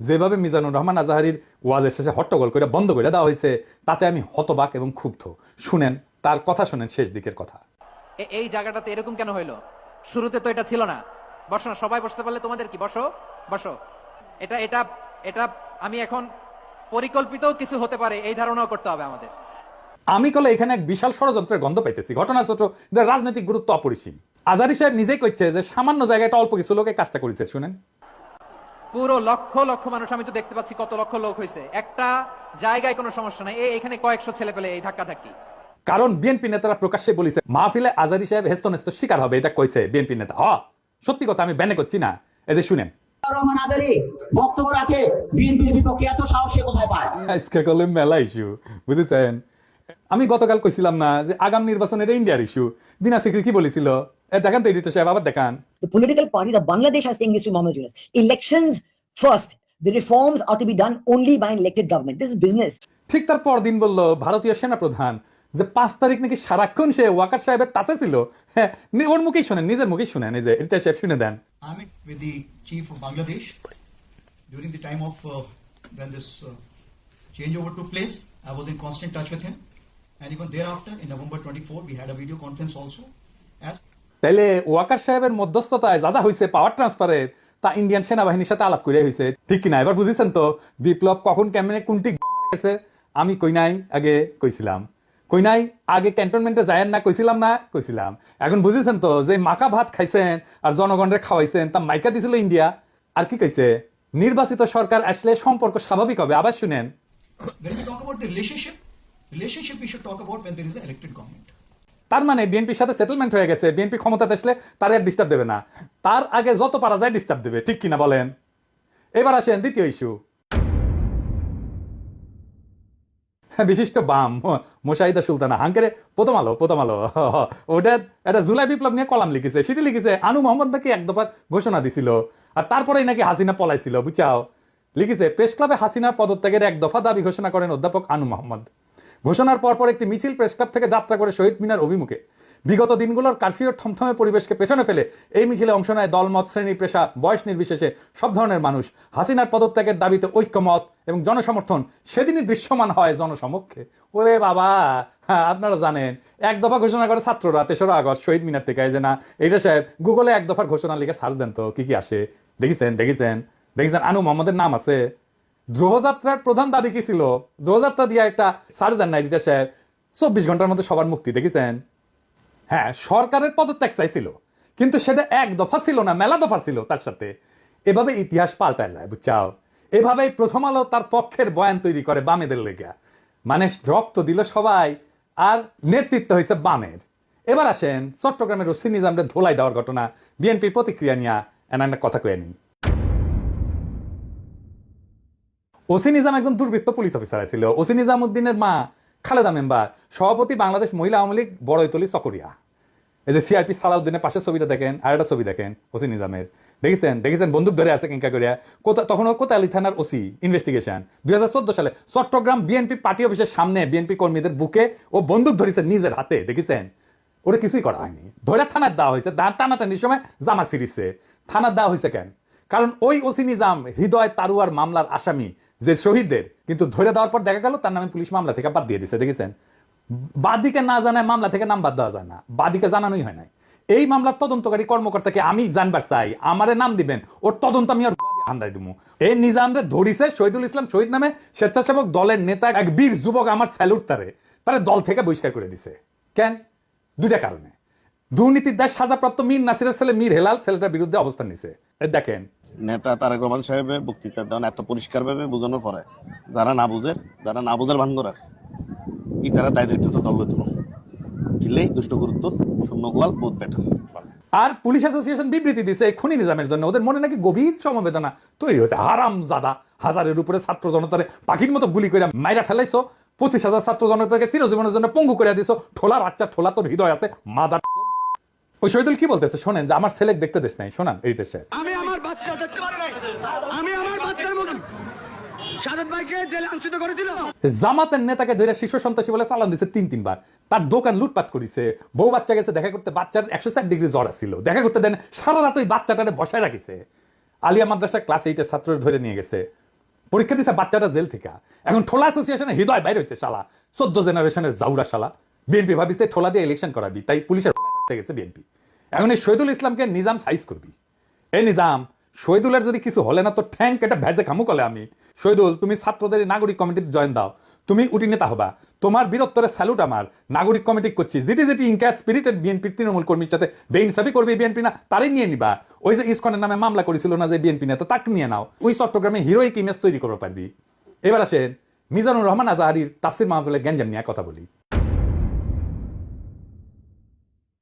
যেভাবে মিজানুর রহমান আজাহারির ওয়াজের শেষে হট্টগোল করে বন্ধ করে দেওয়া হয়েছে তাতে আমি হতবাক এবং ক্ষুব্ধ। শুনেন তার কথা শুনেন শেষ দিকের কথা। এই জায়গাটাতে এরকম কেন হইল? শুরুতে তো এটা ছিল না। বসো না সবাই বসতে পারলে তোমাদের কি? বসো বসো। এটা এটা এটা আমি এখন পরিকল্পিত কিছু হতে পারে এই ধারণাও করতে হবে আমাদের। আমি কলে এখানে এক বিশাল ষড়যন্ত্রের গন্ধ পাইতেছি। ঘটনাচক্র যার রাজনৈতিক গুরুত্ব অপরিসীম। আজারি সাহেব নিজেই কইছে যে সামান্য জায়গাটা অল্প কিছু লোকে কাজটা করেছে শুনেন। পুরো লক্ষ লক্ষ মানুষ আমি তো দেখতে পাচ্ছি কত লক্ষ লোক হয়েছে। একটা জায়গায় কোনো সমস্যা নাই। এই এখানে কয়েকশো ছেলে পেলে এই ধাক্কা ধাক্কি কারণ বিএনপি নেতারা প্রকাশ্যে বলেছে মাহফিলে আজারি সাহেব হেস্তনেস্ত শিকার হবে। এটা কইছে বিএনপি নেতা। হ সত্যি কথা আমি ব্যানে করছি না। এই যে শুনেন। রহমান আদালি বক্তব্য রাখে বিএনপির বিপক্ষে এত সাহস কোথায় পায়? আজকে কলে মেলা ইস্যু বুঝেছেন? আমি গতকাল কইছিলাম না যে আগাম নির্বাচনের ইন্ডিয়ার ইস্যু বিনা সিকরি কি বলেছিল? দেখান তো এডিটর সাহেব আবার দেখান The political parties of Bangladesh are saying this to Mohammed Yunus. Elections first. The reforms are to be done only by an elected government. This is business. ঠিক তার পরদিন বলল ভারতীয় সেনা প্রধান যে পাঁচ তারিখ নাকি সারাক্ষণ সে ওয়াকার সাহেবের টাচে ছিল হ্যাঁ ওর মুখেই শুনেন নিজের মুখেই শুনেন এই যে এডিটর সাহেব শুনে দেন with the chief of Bangladesh during the time of uh, when this uh, changeover took place. I was in constant touch with him, and even thereafter, in November 24, we had a video conference also. As তাইলে ওয়াকার সাহেবের মধ্যস্থতায় যা যা হয়েছে পাওয়ার ট্রান্সফারের তা Indian সেনাবাহিনীর সাথে আলাপ করে হয়েছে ঠিক কিনা? এবার বুঝেছেন তো বিপ্লব কখন কেমনে কোনটি গেছে? আমি কই নাই আগে কইছিলাম। কই নাই আগে ক্যান্টনমেন্টে যায়েন না কইছিলাম না কইছিলাম। এখন বুঝেছেন তো যে মাকা ভাত খাইছেন আর জনগণের খাওয়াইছেন তা মাইকা দিছিল ইন্ডিয়া আর কি কইছে? নির্বাচিত সরকার আসলে সম্পর্ক স্বাভাবিক হবে। আবার শুনেন। When we talk about the relationship, relationship we should talk about when there is an elected government. তার মানে বিএনপির সাথে সেটেলমেন্ট হয়ে গেছে, বিএনপি ক্ষমতাতে আসলে তার আর ডিস্টার্ব দেবে না। তার আগে যত পারা যায় ডিস্টার্ব দেবে, ঠিক কিনা বলেন? এবার আসেন দ্বিতীয় ইস্যু বিশিষ্ট বাম, মোশাহিদা সুলতানা হাঙ্কেরে প্রথম আলো প্রথম আলো। ওটা একটা জুলাই বিপ্লব নিয়ে কলাম লিখেছে, সেটি লিখেছে, আনু মোহাম্মদ নাকি এক দফা ঘোষণা দিছিল, আর তারপরেই নাকি হাসিনা পলাইছিল, বুঝাও। লিখেছে প্রেস ক্লাবে হাসিনা পদত্যাগের এক দফা দাবি ঘোষণা করেন অধ্যাপক আনু মোহাম্মদ। ঘোষণার পরপর একটি মিছিল প্রেস ক্লাব থেকে যাত্রা করে শহীদ মিনার অভিমুখে। বিগত দিনগুলোর কারফিউর থমথমে পরিবেশকে পেছনে ফেলে এই মিছিলে অংশ নেয় দলমত, শ্রেণি পেশা, বয়স নির্বিশেষে সব ধরনের মানুষ। হাসিনার পদত্যাগের দাবিতে ঐক্যমত এবং জনসমর্থন সেদিনই দৃশ্যমান হয় জনসমক্ষে। ওরে বাবা হ্যাঁ আপনারা জানেন, এক দফা ঘোষণা করে ছাত্ররা তেসরা আগস্ট শহীদ মিনার থেকে যে না এইটা সাহেব, গুগলে এক দফার ঘোষণা লিখে সার্চ দেন তো, কি কি আসে? দেখেছেন দেখেছেন দেখেছেন, আনু মোহাম্মদের নাম আছে। ধ্রুবযাত্রার প্রধান দাবি কি ছিল? ধ্রুবযাত্রা দিয়ে একটা সার্চ দেন না এডিটার সাহেব। চব্বিশ ঘণ্টার মধ্যে সবার মুক্তি, দেখেছেন? হ্যাঁ সরকারের পদত্যাগ চাইছিল, কিন্তু সেটা এক দফা ছিল না, মেলা দফা ছিল তার সাথে। এভাবে ইতিহাস পাল্টায় যায়, বুঝছাও? এভাবেই প্রথম আলো তার পক্ষের বয়ান তৈরি করে বামেদের লেগা। মানে রক্ত দিল সবাই, আর নেতৃত্ব হয়েছে বামের। এবার আসেন চট্টগ্রামের ওসি নিজামদের ধোলাই দেওয়ার ঘটনা, বিএনপির প্রতিক্রিয়া নিয়ে এনা একটা কথা কয়ে নি ওসি নিজাম একজন দুর্বৃত্ত পুলিশ অফিসার ছিল ওসি নিজাম উদ্দিনের মা খালেদা মেম্বার, সভাপতি বাংলাদেশ মহিলা আওয়ামী লীগ বড়ইতলি চকরিয়া। এই যে সিআরপি সালাউদ্দিনের পাশের ছবিটা দেখেন, আর একটা ছবি দেখেন, ওসি নিজামের। দেখেছেন? দেখেছেন? বন্দুক ধরে আছে কিঙ্কা করিয়া। কোথা তখন কোতালি থানার ওসি ইনভেস্টিগেশন দুই সালে চট্টগ্রাম বিএনপি পার্টি অফিসের সামনে বিএনপি কর্মীদের বুকে ও বন্দুক ধরেছে নিজের হাতে, দেখেছেন? ওরা কিছুই করা হয়নি। ধরে থানার দেওয়া হয়েছে। টানাটানির সময় জামা সিরিজছে থানার দেওয়া হয়েছে কেন? কারণ ওই ওসি নিজাম হৃদয় তারুয়ার মামলার আসামি। যে শহীদদের। কিন্তু ধরে দেওয়ার পর দেখা গেল তার নামে পুলিশ মামলা থেকে বাদ দিয়ে দিছে, দেখেছেন? বাদিকে না জানায় মামলা থেকে নাম বাদ দেওয়া যায় না। বাদিকে জানানোই হয় নাই। এই মামলার তদন্তকারী কর্মকর্তাকে আমি জানবার চাই। আমারে নাম দিবেন, ওর তদন্ত আমি ওর হান্দাই দিব এই নিজামরে ধরিছে শহীদুল ইসলাম শহীদ নামে স্বেচ্ছাসেবক দলের নেতা এক বীর যুবক আমার স্যালুট তারে। তারে দল থেকে বহিষ্কার করে দিছে। কেন? দুইটা কারণে। দুর্নীতির দায় সাজাপ্রাপ্ত মীর নাসিরের ছেলে মীর হেলাল ছেলেটার বিরুদ্ধে অবস্থান নিছে। দেখেন নেতা তারেক রহমান সাহেবের বক্তৃতা দেন এত পরিষ্কার ভাবে বোঝানোর পরে যারা না বুঝের যারা না বুঝের ভান করার ই তারা দায় দায়িত্ব তো দল তুলো কিলেই দুষ্ট গুরুত্ব শূন্য গোয়াল বোধ বেটার আর পুলিশ অ্যাসোসিয়েশন বিবৃতি দিছে খুনি নিজামের জন্য। ওদের মনে নাকি গভীর সমবেদনা তৈরি হয়েছে। হারাম জাদা হাজারের উপরে ছাত্র জনতারে পাখির মতো গুলি করে মাইরা ফেলাইছো। পঁচিশ হাজার ছাত্র জনতাকে চিরজীবনের জন্য পঙ্গু করে দিছো। ঠোলা বাচ্চা ঠোলা তোর হৃদয় আছে মাদার। ওই শহীদুল কি বলতেছে? শোনেন যে আমার ছেলে দেখতে দেশ নাই। শোনান এই দেশে। আমি আমি আমার বাচ্চার জামাতের নেতাকে ধরে সন্ত্রাসী বলে চালান তিন, তিনবার। তার দোকান লুটপাট করিছে। বউ বাচ্চা গেছে, দেখা করতে বাচ্চার একশো ষাট ডিগ্রি জ্বর দেখা করতে দেন সারা রাত ওই বাচ্চাটারে বসায় রাখিছে। আলিয়া মাদ্রাসা ক্লাস ছাত্র ধরে নিয়ে গেছে। পরীক্ষা দিছে বাচ্চাটা জেল থেকে। এখন ঠোলা অ্যাসোসিয়েশনে হৃদয় বাইরে হয়েছে শালা। চোদ্দ জেনারেশনের জাউরা শালা। বিএনপি ভাবিছে ঠোলা দিয়ে ইলেকশন করাবি। তাই পুলিশের গেছে বিএনপি এখন এই শহীদুল ইসলামকে নিজাম সাইজ করবি। এ নিজাম শহীদুলের যদি কিছু হলে না, তো ঠ্যাঙ্ক এটা ভেজে খামু কলে আমি। শহীদুল, তুমি ছাত্রদের নাগরিক কমিটির জয়েন দাও। তুমি উঠি নেতা হবা। তোমার বীরত্বরে স্যালুট আমার। নাগরিক কমিটি করছি। যেটি যেটি ইনকা, স্পিরিটেড বিএনপির তৃণমূল কর্মীর সাথে বেইনসাফি করবে বিএনপি না, তারই নিয়ে নিবা। ওই যে ইসকনের নামে মামলা করেছিল না যে বিএনপি নেতা, তাকে নিয়ে নাও। ওই চট্টগ্রামে হিরোইক ইমেজ তৈরি করতে পারবি। এবার আসেন মিজানুর রহমান আজাহারির তাফসির মাহফিলের গ্যাঞ্জাম নিয়ে কথা বলি।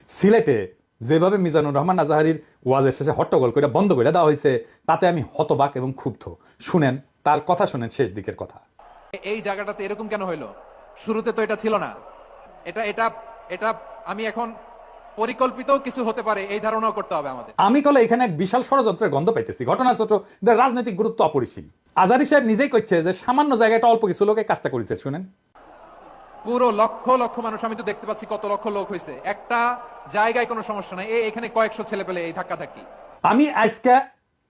সিলেটে যেভাবে মিজানুর রহমান আজাহারির ওয়াজের শেষে হট্টগোল করে বন্ধ করে দেওয়া হয়েছে তাতে আমি হতবাক এবং ক্ষুব্ধ। শুনেন তার কথা শুনেন শেষ দিকের কথা। এই জায়গাটাতে এরকম কেন হইল? শুরুতে তো এটা ছিল না। এটা এটা এটা আমি এখন পরিকল্পিত কিছু হতে পারে এই ধারণাও করতে হবে আমাদের। আমি কলে এখানে এক বিশাল ষড়যন্ত্রের গন্ধ পাইতেছি। ঘটনা ছোট রাজনৈতিক গুরুত্ব অপরিসীম। আজারি সাহেব নিজেই কইছে যে সামান্য জায়গাটা অল্প কিছু লোকে কাজটা করেছে শুনেন। পুরো লক্ষ লক্ষ মানুষ আমি তো দেখতে পাচ্ছি কত লক্ষ লোক হয়েছে একটা জায়গায় কোনো সমস্যা নাই এখানে কয়েকশো ছেলে পেলে এই ধাক্কা ধাক্কি আমি আজকে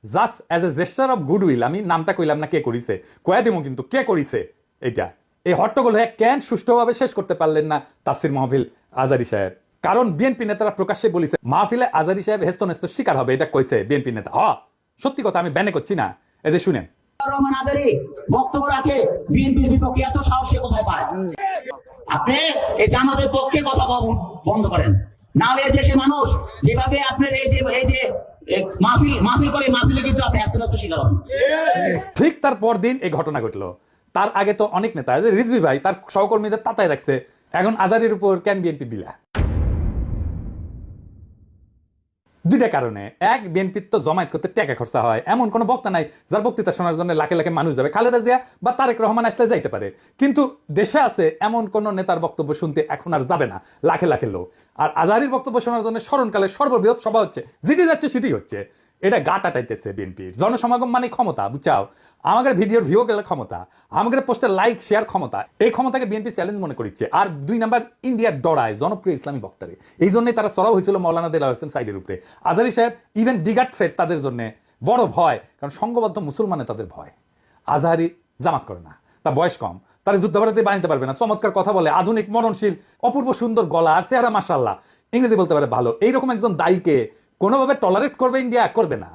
just as a gesture of goodwill আমি নামটা কইলাম না কে করিছে কয়া দিব কিন্তু কে করিছে এটা এই হট্টগোল হয়ে কেন সুষ্ঠুভাবে শেষ করতে পারলেন না তাফসির মাহফিল আজারি সাহেব? কারণ বিএনপি নেতারা প্রকাশ্যে বলিছে মাহফিলে আজারি সাহেব হেস্ত নেস্ত শিকার হবে এটা কইছে বিএনপি নেতা। হ সত্যি কথা আমি ব্যানে করছি না। এই যে শুনেন। রহমান আজারি বক্তব্য রাখে বিএনপির বিপক্ষে এত সাহস কোথায় পায়? আপনি এই জামাতের পক্ষে কথা বলা বন্ধ করেন। নাহলে এই দেশের মানুষ যেভাবে আপনার এই যে এই যে ঠিক তার পরদিন এই ঘটনা ঘটলো। তার আগে তো অনেক নেতা রিজভি ভাই, তার সহকর্মীদের তাতায় রাখছে। এখন আজারির উপর ক্যান বিএনপি দিলা দুইটা কারণে। এক বিএনপির তো জমায়েত করতে টাকা খরচা হয়। এমন কোনো বক্তা নাই যার বক্তৃতা শোনার জন্য লাখে লাখে মানুষ যাবে। খালেদা জিয়া বা তারেক রহমান আসলে যাইতে পারে। কিন্তু দেশে আছে এমন কোন নেতার বক্তব্য শুনতে এখন আর যাবে না, লাখে লাখে লোক। আর আজারির বক্তব্য শোনার জন্য স্মরণকালে সর্ববৃহৎ সভা হচ্ছে। যেটি যাচ্ছে সেটি হচ্ছে এটা গা টাটাইতেছে বিএনপির। জনসমাগম মানে ক্ষমতা বুঝাও আমাদের ভিডিওর ভিউ গেলে ক্ষমতা, আমাদের পোস্টের লাইক শেয়ার ক্ষমতা। এই ক্ষমতাকে বিএনপি চ্যালেঞ্জ মনে করছে আর দুই নাম্বার ইন্ডিয়ার ডরায়, জনপ্রিয় ইসলামী বক্তারে। এই জন্যই তারা চড়াও হয়েছিল মৌলানা দেলা হোসেন সাইডের উপরে। আজারি সাহেব ইভেন বিগাট থ্রেট তাদের জন্য বড় ভয়, কারণ সংঘবদ্ধ মুসলমানে তাদের ভয়। আজহারি জামাত করে না তার বয়স কম। তারা যুদ্ধাপরাধী বানাইতে পারবে না, চমৎকার কথা বলে, আধুনিক মননশীল অপূর্ব সুন্দর গলা আর চেহারা মাসাল্লাহ ইংরেজি বলতে পারে ভালো। এইরকম একজন দায়ীকে কোনোভাবে টলারেট করবে ইন্ডিয়া করবে না।